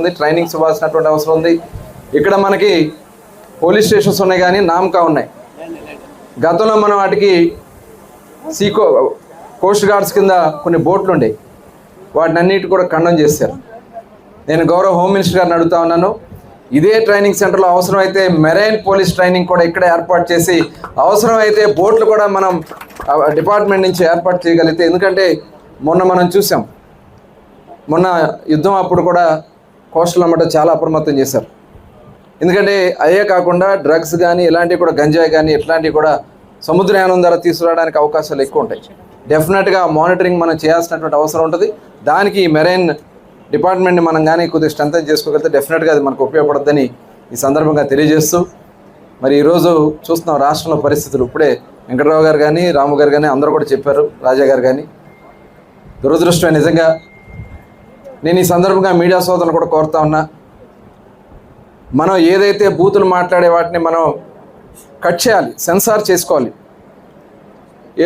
ఉంది. ట్రైనింగ్స్ ఇవ్వాల్సినటువంటి అవసరం ఉంది. ఇక్కడ మనకి పోలీస్ స్టేషన్స్ ఉన్నాయి కానీ నామకా ఉన్నాయి. గతంలో మనం వాటికి సీకో కోస్ట్ గార్డ్స్ కింద కొన్ని బోట్లు ఉండేవి వాటిని అన్నిటి కూడా ఖండం చేశారు. నేను గౌరవ హోమ్ మినిస్టర్ గారిని అడుగుతా ఉన్నాను. ఇదే ట్రైనింగ్ సెంటర్లో అవసరమైతే మెరైన్ పోలీస్ ట్రైనింగ్ కూడా ఇక్కడ ఏర్పాటు చేసి అవసరమైతే బోట్లు కూడా మనం డిపార్ట్మెంట్ నుంచి ఏర్పాటు చేయగలిగితే ఎందుకంటే మొన్న మనం చూసాం. మొన్న యుద్ధం అప్పుడు కూడా కోస్టల్ అమ్మట చాలా అప్రమత్తం చేశారు. ఎందుకంటే అయ్యే కాకుండా డ్రగ్స్ కానీ ఇలాంటివి కూడా గంజాయి కానీ ఇట్లాంటివి కూడా సముద్రయానం ద్వారా తీసుకురావడానికి అవకాశాలు ఎక్కువ ఉంటాయి. డెఫినెట్గా మానిటరింగ్ మనం చేయాల్సినటువంటి అవసరం ఉంటుంది. దానికి ఈ మెరైన్ డిపార్ట్మెంట్ని మనం కానీ కొద్దిగా స్ట్రెంథన్ చేసుకోగలిగితే డెఫినెట్గా అది మనకు ఉపయోగపడుతుందని ఈ సందర్భంగా తెలియజేస్తూ మరి ఈరోజు చూస్తున్నాం రాష్ట్రంలో పరిస్థితులు. ఇప్పుడే వెంకటరావు గారు కానీ రాము గారు కానీ అందరూ కూడా చెప్పారు రాజా గారు కానీ దురదృష్టం నిజంగా నేను ఈ సందర్భంగా మీడియా సోదరులు కూడా కోరుతా ఉన్నా మనం ఏదైతే బూతులు మాట్లాడే వాటిని మనం కట్ చేయాలి సెన్సార్ చేసుకోవాలి.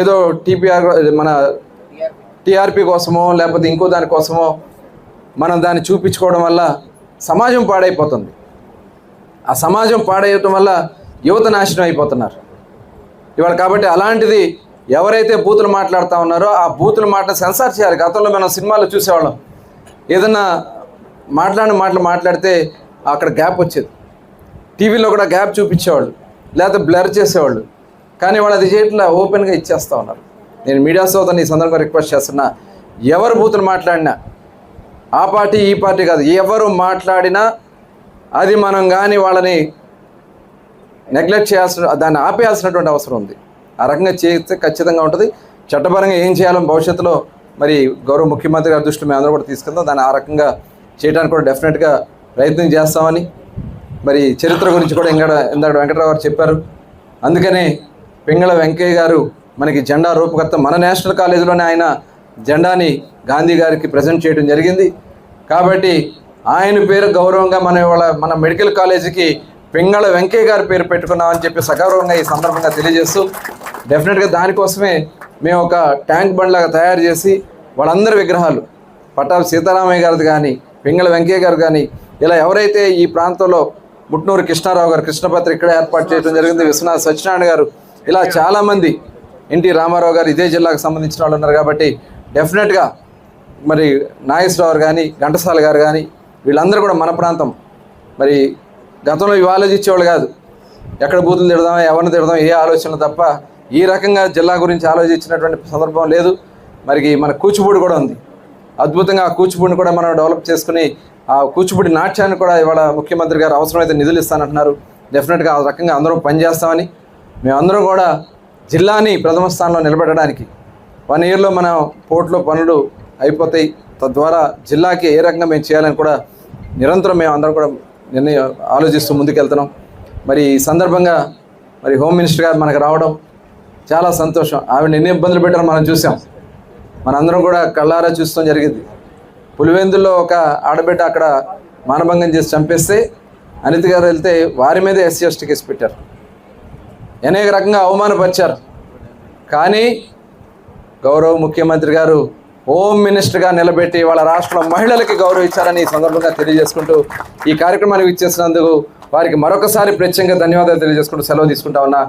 ఏదో టీపీఆర్ మన టీఆర్పీ కోసమో లేకపోతే ఇంకో దానికోసమో మనం దాన్ని చూపించుకోవడం వల్ల సమాజం పాడైపోతుంది. ఆ సమాజం పాడేయటం వల్ల యువత నాశనం అయిపోతున్నారు. ఇవాళ కాబట్టి అలాంటిది ఎవరైతే బూతులు మాట్లాడుతూ ఉన్నారో ఆ బూతులు మాట సెన్సార్ చేయాలి. గతంలో మనం సినిమాలు చూసేవాళ్ళం. ఏదన్నా మాట్లాడిన మాటలు మాట్లాడితే అక్కడ గ్యాప్ వచ్చేది. టీవీలో కూడా గ్యాప్ చూపించేవాళ్ళు లేకపోతే బ్లర్ చేసేవాళ్ళు. కానీ వాళ్ళు అది చేయట్లా ఓపెన్గా ఇచ్చేస్తూ ఉన్నారు. నేను మీడియా సోదరుని ఈ సందర్భంగా రిక్వెస్ట్ చేస్తున్నా ఎవరు బూతులు మాట్లాడినా ఆ పార్టీ ఈ పార్టీ కాదు ఎవరు మాట్లాడినా అది మనం కానీ వాళ్ళని నెగ్లెక్ట్ చేయాల్సిన దాన్ని ఆపేయాల్సినటువంటి అవసరం ఉంది. ఆ రకంగా చేస్తే ఖచ్చితంగా ఉంటుంది. చట్టపరంగా ఏం చేయాలో భవిష్యత్తులో మరి గౌరవ ముఖ్యమంత్రి గారి దృష్టిలో మేము అందరూ కూడా తీసుకుందాం. దాన్ని ఆ రకంగా చేయడానికి కూడా డెఫినెట్గా ప్రయత్నం చేస్తామని. మరి చరిత్ర గురించి కూడా ఇంకా ఇందాక వెంకటరావు గారు చెప్పారు. అందుకనే పింగళ వెంకయ్య గారు మనకి జెండా రూపకర్త మన నేషనల్ కాలేజీలోనే ఆయన జెండాని గాంధీ గారికి ప్రజెంట్ చేయడం జరిగింది. కాబట్టి ఆయన పేరు గౌరవంగా మన ఇవాళ మన మెడికల్ కాలేజీకి పింగళ వెంకయ్య గారి పేరు పెట్టుకున్నామని చెప్పి సగౌరవంగా ఈ సందర్భంగా తెలియజేస్తూ డెఫినెట్గా దానికోసమే మేము ఒక ట్యాంక్ బండ్లాగా తయారు చేసి వాళ్ళందరి విగ్రహాలు పట్టాభి సీతారామయ్య గారిది కానీ పింగళ వెంకయ్య గారు కానీ ఇలా ఎవరైతే ఈ ప్రాంతంలో ముట్నూరు కృష్ణారావు గారు కృష్ణపత్రి ఇక్కడ ఏర్పాటు చేయడం జరిగింది విశ్వనాథ్ సత్యనారాయణ గారు ఇలా చాలామంది ఎన్టీ రామారావు గారు ఇదే జిల్లాకు సంబంధించిన వాళ్ళు ఉన్నారు కాబట్టి డెఫినెట్గా మరి నాగేశ్వరరావు గారు కానీ ఘంటసాల గారు కానీ వీళ్ళందరూ కూడా మన ప్రాంతం. మరి గతంలో ఇవి ఆలోచించేవాళ్ళు కాదు. ఎక్కడ బూతులు తిడదాం ఎవరిని తిడదాం ఏ ఆలోచనలు తప్ప ఈ రకంగా జిల్లా గురించి ఆలోచించినటువంటి సందర్భం లేదు. మరి మన కూచిపూడి కూడా ఉంది. అద్భుతంగా ఆ కూచిపూడిని కూడా మనం డెవలప్ చేసుకుని ఆ కూచిపూడి నాట్యాన్ని కూడా ఇవాళ ముఖ్యమంత్రి గారు అవసరమైతే నిధులు ఇస్తానంటున్నారు. డెఫినెట్గా ఆ రకంగా అందరం పనిచేస్తామని మేమందరం కూడా జిల్లాని ప్రథమ స్థానంలో నిలబెట్టడానికి వన్ ఇయర్లో మన పోర్ట్లో పనులు అయిపోతాయి. తద్వారా జిల్లాకి ఏ రకంగా మేము చేయాలని కూడా నిరంతరం మేము అందరం కూడా నిర్ణయం ఆలోచిస్తూ ముందుకెళ్తున్నాం. మరి ఈ సందర్భంగా మరి హోమ్ మినిస్టర్ గారు మనకు రావడం చాలా సంతోషం. ఆవిడ ఎన్ని ఇబ్బందులు పెట్టారో మనం చూసాం. మనందరం కూడా కళ్ళారా చూస్తాం జరిగింది. పులివెందుల్లో ఒక ఆడబిడ్డ అక్కడ మానభంగం చేసి చంపేస్తే అనిత గారు వెళ్తే వారి మీదే ఎస్సీ ఎస్టీ కేసు పెట్టారు. అనేక రకంగా అవమానపరిచారు. కానీ గౌరవ ముఖ్యమంత్రి గారు హోమ్ మినిస్టర్గా నిలబెట్టి వాళ్ళ రాష్ట్రంలో మహిళలకి గౌరవించారని ఈ సందర్భంగా తెలియజేసుకుంటూ ఈ కార్యక్రమానికి ఇచ్చేసినందుకు వారికి మరొకసారి ప్రత్యేకంగా ధన్యవాదాలు తెలియజేసుకుంటూ సెలవు తీసుకుంటా ఉన్నా.